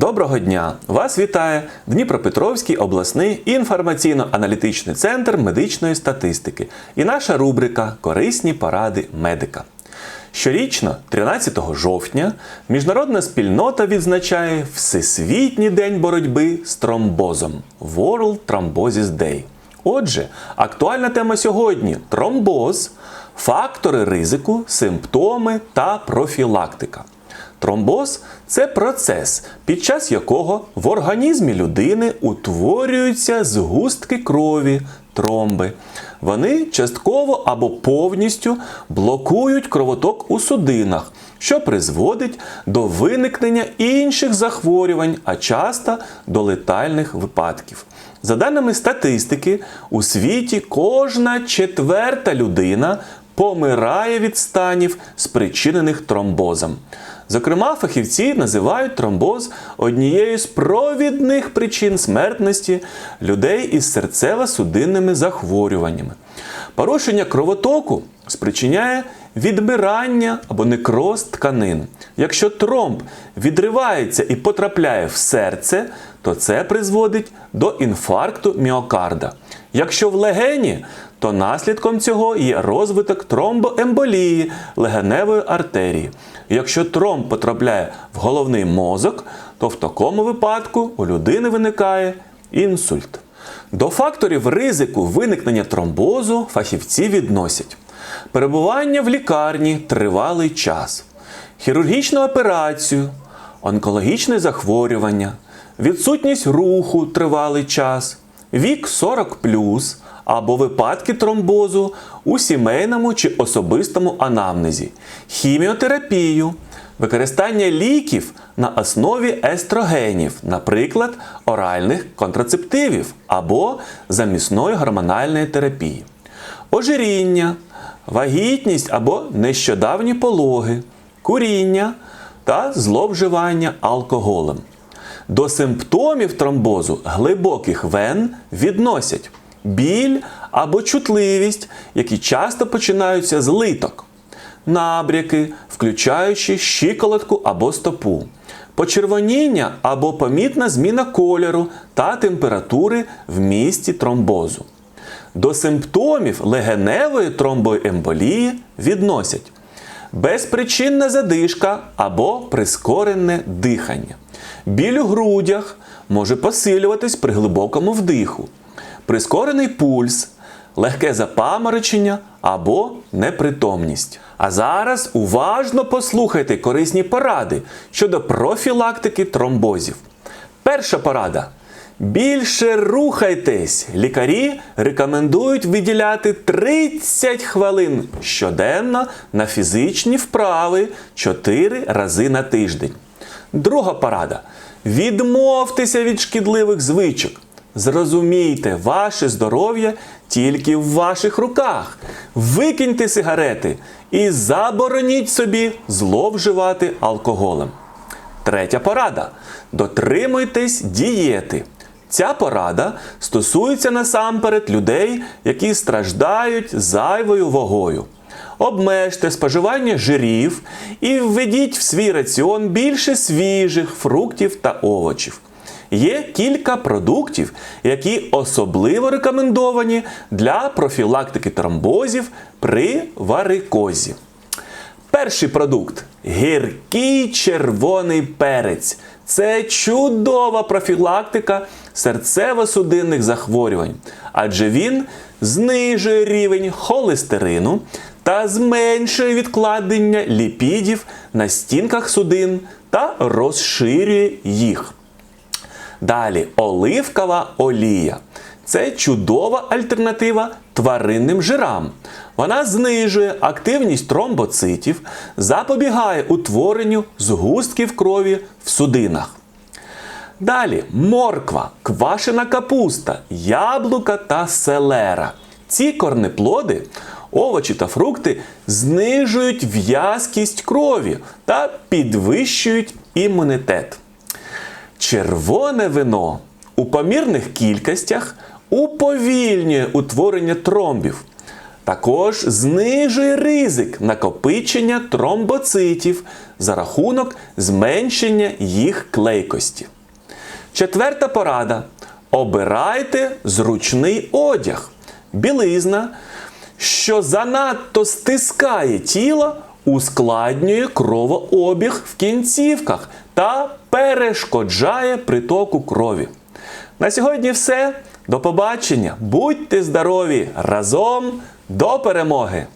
Доброго дня! Вас вітає Дніпропетровський обласний інформаційно-аналітичний центр медичної статистики і наша рубрика Корисні поради медика. Щорічно, 13 жовтня, міжнародна спільнота відзначає Всесвітній день боротьби з тромбозом World Thrombosis Day. Отже, актуальна тема сьогодні тромбоз, фактори ризику, симптоми та профілактика. Тромбоз це процес, під час якого в організмі людини утворюються згустки крові, тромби. Вони частково або повністю блокують кровоток у судинах, що призводить до виникнення інших захворювань, а часто до летальних випадків. За даними статистики, у світі кожна четверта людина помирає від станів, спричинених тромбозом. Зокрема, фахівці називають тромбоз однією з провідних причин смертності людей із серцево-судинними захворюваннями. Порушення кровотоку спричиняє відбирання або некроз тканин. Якщо тромб відривається і потрапляє в серце, то це призводить до інфаркту міокарда. Якщо в легені, то наслідком цього є розвиток тромбоемболії легеневої артерії. Якщо тромб потрапляє в головний мозок, то в такому випадку у людини виникає інсульт. До факторів ризику виникнення тромбозу фахівці відносять перебування в лікарні тривалий час, хірургічну операцію, онкологічне захворювання, відсутність руху тривалий час, вік 40 або випадки тромбозу у сімейному чи особистому анамнезі, хіміотерапію, використання ліків на основі естрогенів, наприклад, оральних контрацептивів або замісної гормональної терапії, ожиріння, вагітність або нещодавні пологи, куріння та зловживання алкоголем. До симптомів тромбозу глибоких вен відносять біль або чутливість, які часто починаються з литок, набряки, включаючи щиколотку або стопу, почервоніння або помітна зміна кольору та температури в місті тромбозу. До симптомів легеневої тромбоемболії відносять безпричинна задишка або прискорене дихання. Біль у грудях може посилюватись при глибокому вдиху, прискорений пульс, легке запаморочення або непритомність. А зараз уважно послухайте корисні поради щодо профілактики тромбозів. Перша порада. Більше рухайтесь! Лікарі рекомендують виділяти 30 хвилин щоденно на фізичні вправи 4 рази на тиждень. Друга порада. Відмовтеся від шкідливих звичок. Зрозумійте, ваше здоров'я тільки в ваших руках. Викиньте сигарети і забороніть собі зловживати алкоголем. Третя порада. Дотримуйтесь дієти. Ця порада стосується насамперед людей, які страждають зайвою вагою. Обмежте споживання жирів і введіть в свій раціон більше свіжих фруктів та овочів. Є кілька продуктів, які особливо рекомендовані для профілактики тромбозів при варикозі. Перший продукт гіркий червоний перець. Це чудова профілактика серцево-судинних захворювань, адже він знижує рівень холестерину та зменшує відкладення ліпідів на стінках судин та розширює їх. Далі оливкова олія. Це чудова альтернатива тваринним жирам. Вона знижує активність тромбоцитів, запобігає утворенню згустків крові в судинах. Далі морква, квашена капуста, яблука та селера. Ці корнеплоди, овочі та фрукти знижують в'язкість крові та підвищують імунітет. Червоне вино у помірних кількостях уповільнює утворення тромбів. Також знижує ризик накопичення тромбоцитів за рахунок зменшення їх клейкості. Четверта порада. Обирайте зручний одяг. Білизна, що занадто стискає тіло, ускладнює кровообіг в кінцівках та перешкоджає притоку крові. На сьогодні все. До побачення. Будьте здорові! Разом до перемоги!